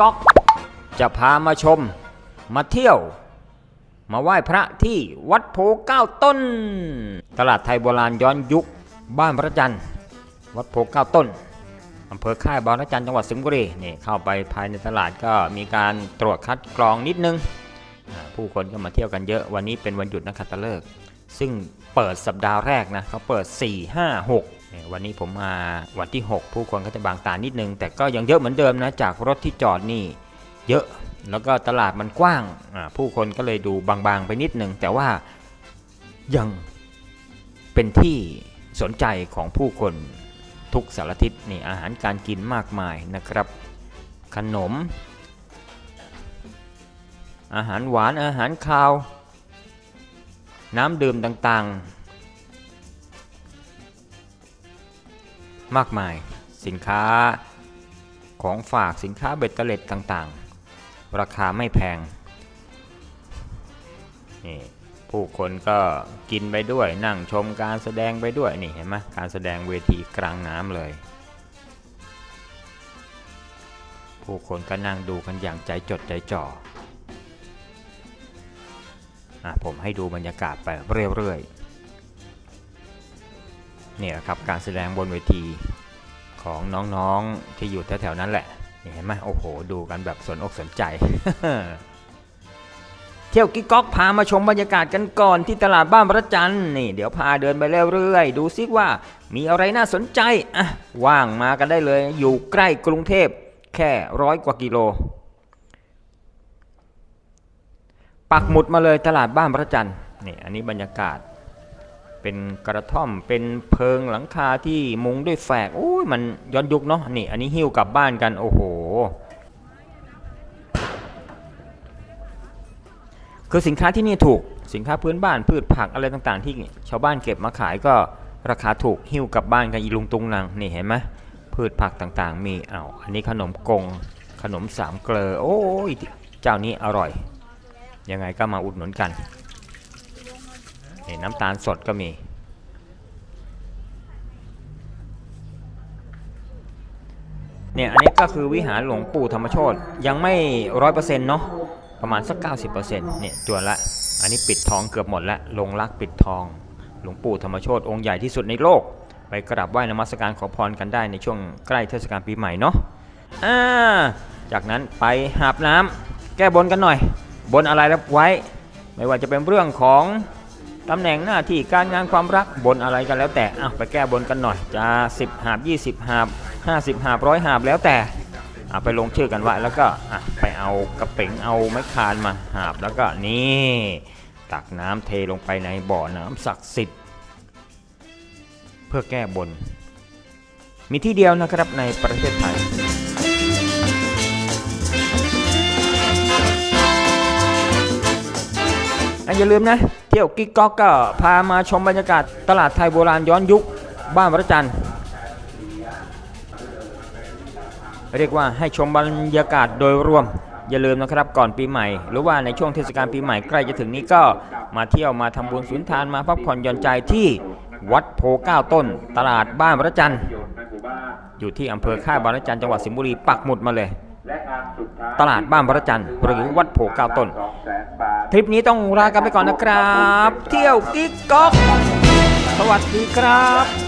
ก๊อก จะพามาชม มาเที่ยว มาไหว้พระที่วัดโพเก้าต้น ตลาดไทยโบราณย้อนยุค บ้านพระจันทร์ วัดโพเก้าต้นอำเภอค่ายบางระจันจังหวัดสิงห์บุรีนี่เข้าไปภายในตลาดก็มีการตรวจคัดกรองนิดนึง ผู้คนก็มาเที่ยวกันเยอะวันนี้เป็นวันหยุดนักขัตฤกษ์ซึ่งเปิดสัปดาห์แรกนะเขาเปิด 4 5 6 วันนี้ผมมาวันที่ 6 ผู้คนก็จะบางตานิดนึง แต่ก็ยังเยอะเหมือนเดิมนะจากรถที่จอดนี่เยอะแล้วก็ตลาดมันกว้างผู้คนก็เลยดูบางๆไปนิดนึง แต่ว่ายังเป็นที่สนใจของผู้คนทุกสารทิศนี่อาหารการกินมากมายนะครับ ขนม อาหารหวานอาหารคาว น้ำดื่มต่าง มากมาย สินค้าของฝากสินค้าเบ็ดเตล็ดต่างๆ ราคาไม่แพงนี่ผู้คนก็กินไปด้วยนั่งชมการแสดงไปด้วยนี่เห็นไหมการแสดงเวทีกลางน้ำเลย ผู้คนก็นั่งดูกันอย่างใจจดใจจ่ออะผมให้ดูบรรยากาศไปเรื่อยๆ นี่ยครับการแสดงบนเวทีของน้องๆที่อยู่แถวๆนั้นแหละเห็นไหมโอ้โห ดูกันแบบสนอกสนใจ เที่ยวกิ๊กก๊อกพามาชมบรรยากาศกันก่อนที่ตลาดบ้านพระจันทร์นี่ เดี๋ยวพาเดินไปเรื่อยๆดูซิว่ามีอะไรน่าสนใจอะว่างมากันได้เลย อยู่ใกล้กรุงเทพแค่ร้อยกว่ากิโล ปักหมุดมาเลยตลาดบ้านพระจันทร์นี่อันนี้บรรยากาศ เป็นกระท่อม เป็นเพิงหลังคาที่มุงด้วยแฝกโอ้ยมันย้อนยุคเนาะนี่อันนี้หิ้วกลับบ้านกันโอ้โห คือสินค้าที่นี่ถูกสินค้าพื้นบ้านพืชผักอะไรต่างๆ ที่ชาวบ้านเก็บมาขายก็ราคาถูกหิ้วกลับบ้านกันอีลุงตุงนางนี่เห็นไหมพืชผักต่างๆ มีเอาวอันนี้ขนมกงขนมสามเกลอโอ้ยเจ้านี้อร่อย ยังไงก็มาอุดหนุนกัน นี่น้ำตาลสดก็มี เนี่ยอันนี้ก็คือวิหารหลวงปู่ธรรมโชตยังไม่ร้อยเปอร์เซ็นต์เนาะประมาณสัก 90%เนี่ยจวนละ อันนี้ปิดทองเกือบหมดล้วลงรักปิดทอง หลวงปู่ธรรมโชตองค์ใหญ่ที่สุดในโลก ไปกราบไหว้นมัสการขอพรกันได้ในช่วงใกล้เทศกาลปีใหม่เนาะอ่าจากนั้นไปหาบน้ำแก้บนกันหน่อย บนอะไรรับไว้ ไม่ว่าจะเป็นเรื่องของ ตำแหน่งหน้าที่การงานความรักบนอะไรกันแล้วแต่อะไปแก้บนกันหน่อยจะ10หาบ20หาบ50หาบร้อยหาบแล้วแต่อะไปลงชื่อกันไว้แล้วก็อะไปเอากระเป๋งเอาไม้คานมาหาบแล้วก็นี่ตักน้ำเทลงไปในบ่อน้ำศักดิ์สิทธิ์เพื่อแก้บน มีที่เดียวนะครับในประเทศไทย อะอย่าลืมนะ เที่ยวกิ๊กก๊อกก็พามาชมบรรยากาศตลาดไทยโบราณย้อนยุคบ้านพระจันทร์เรียกว่าให้ชมบรรยากาศโดยรวม อย่าลืมนะครับก่อนปีใหม่ หรือว่าในช่วงเทศกาลปีใหม่ใกล้จะถึงนี้ก็มาเที่ยวมาทำบุญสุนทานมาพักผ่อนหย่อนใจที่วัดโพเก้าต้น ตลาดบ้านพระจันทร์อยู่ที่อำเภอค่ายบางระจันจังหวัดสิงห์บุรีปักหมุดมาเลย ตลาดบ้านพระจันทร์หรือวัดโพเก้าต้น ทริปนี้ต้องลากันไปก่อนนะครับ เที่ยวกิ๊กก๊อกสวัสดีครับ